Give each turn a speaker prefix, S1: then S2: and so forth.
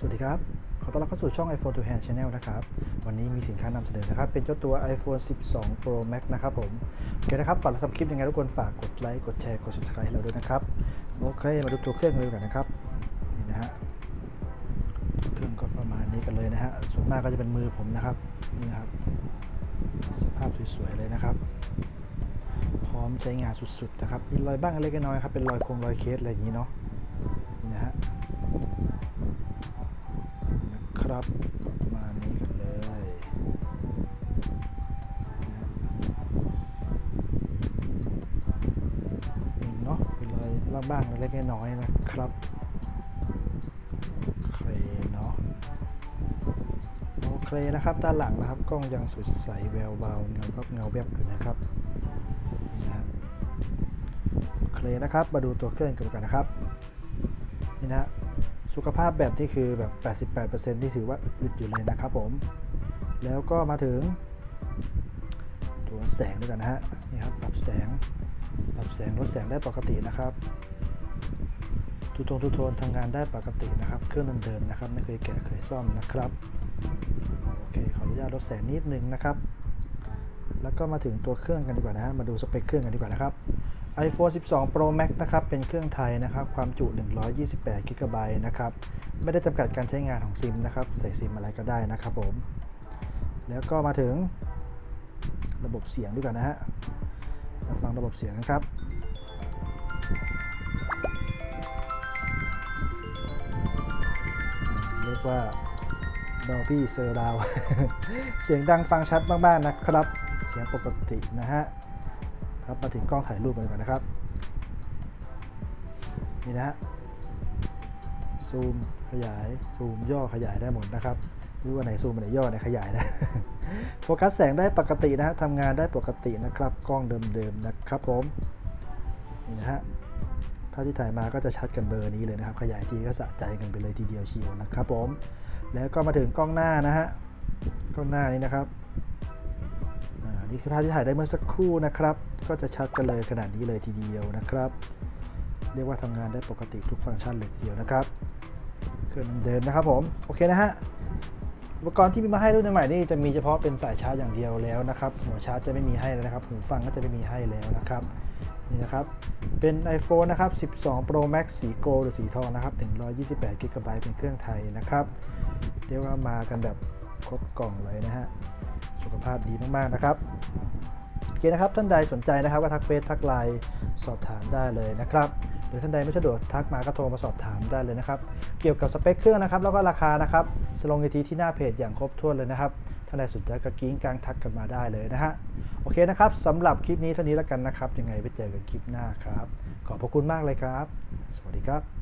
S1: สวัสดีครับ ขอต้อนรับเข้าสู่ช่อง iPhone to Hand Channel นะครับ วันนี้มีสินค้านำเสนอนะครับ เป็นเจ้าตัว iPhone 12 Pro Max นะครับผม โอเคนะครับ ก่อนเราทำคลิปยังไงทุกคนฝากกดไลค์ กดแชร์ กด subscribe ให้เราด้วยนะครับ โอเค มาดูตัวเครื่องกันเลยกว่อนนะครับ นี่นะฮะ เครื่องก็ประมาณนี้กันเลยนะฮะ ส่วนมากก็จะเป็นมือผมนะครับ นี่นะครับ สภาพสวยๆ เลยนะครับ พร้อมใช้งานสุดๆ นะครับ มีรอยบ้างเล็กน้อยครับ เป็นรอยคงรอยเคสอะไรอย่างนี้เนาะ นี่นะฮะ มานี้กันเลยนี่เนาะเป็นรอยล่างบ้างเล็กน้อยนะครับโอเคเนาะโอเคนะครับด้านหลังนะครับกล้องยังสดใสแววเบาเงาครับเงาแวบอยู่นะครับนะโอเคนะครับมาดูตัวเครื่องกันก่อนนะครับนี่นะ สุขภาพแบบนี้คือแบบ 88%ที่ถือว่าอึดๆอยู่เลยนะครับผม แล้วก็มาถึง ตัวแสงด้วยกันนะฮะ นี่ครับ ปรับแสง ปรับแสงลดแสงได้ปกตินะครับทูโทนทูโทนทำงานได้ปกตินะครับ เครื่องเดิมๆนะครับ ไม่เคยแกะเคยซ่อมนะครับ โอเค ขออนุญาตลดแสงนิดนึงนะครับ แล้วก็มาถึงตัวเครื่องกันดีกว่านะฮะ มาดูสเปคเครื่องกันดีกว่านะครับ iPhone 12 Pro Max นะครับ เป็นเครื่องไทยนะครับ ความจุ 128 g b นะครับ ไม่ได้จำกัดการใช้งานของซิมนะครับ ใส่ซิมอะไรก็ได้นะครับผม แล้วก็มาถึงระบบเสียงดีกว่านะฮะ มาฟังระบบเสียงกันครับ เรียกว่า Dolby Surround เสียงดังฟังชัดมาก ๆ นะครับ เสียงปกตินะฮะ ครับมาถึงกล้องถ่ายรูปกันก่อนนะครับ นี่นะฮะซูมขยายซูมย่อขยายได้หมดนะครับรือว่าไหนซูมอันไหนย่อไหนขยายนะโฟกัสแสงได้ปกตินะฮะทำงานได้ปกตินะครับ กล้องเดิมๆนะครับผมนี่นะฮะภาพที่ถ่ายมาก็จะชัดกันเบอร์นี้เลยนะครับ ขยายทีก็สะใจกันไปเลยทีเดียวเชียวนะครับผมแล้วก็มาถึงกล้องหน้านะฮะกล้องหน้านี้นะครับ นี่คือภาพที่ถ่ายได้เมื่อสักครู่นะครับ ก็จะชัดกันเลยขนาดนี้เลยทีเดียวนะครับ เรียกว่าทำงานได้ปกติทุกฟังก์ชันเลยทีเดียวนะครับเครื่องเดิมนะครับผมโอเคนะฮะอุปกรณ์ที่มีมาให้รุ่นใหม่นี่จะมีเฉพาะเป็นสายชาร์จอย่างเดียวแล้วนะครับหัวชาร์จจะไม่มีให้แล้วนะครับหูฟังก็จะไม่มีให้แล้วนะครับนี่นะครับ เป็น iPhone นะครับ 12 Pro Max สีโกลด์หรือสีทองนะครับ 128 g b เป็นเครื่องไทยนะครับ เรียกว่ามากันแบบครบกล่องเลยนะฮะ สุขภาพดีมากๆนะครับโอเคนะครับท่านใดสนใจนะครับก็ทักเฟซทักไลน์สอบถามได้เลยนะครับหรือท่านใดไม่สะดวกทักมาก็โทรมาสอบถามได้เลยนะครับ เกี่ยวกับสเปคเครื่องนะครับ แล้วก็ราคานะครับ จะลงในทีที่หน้าเพจอย่างครบถ้วนเลยนะครับ ท่านใดสนใจก็กิ้งกลางทักกันมาได้เลยนะฮะ โอเคนะครับสำหรับคลิปนี้เท่านี้แล้วกันนะครับ ยังไงไปเจอกันคลิปหน้าครับ ขอบพระคุณมากเลยครับ สวัสดีครับ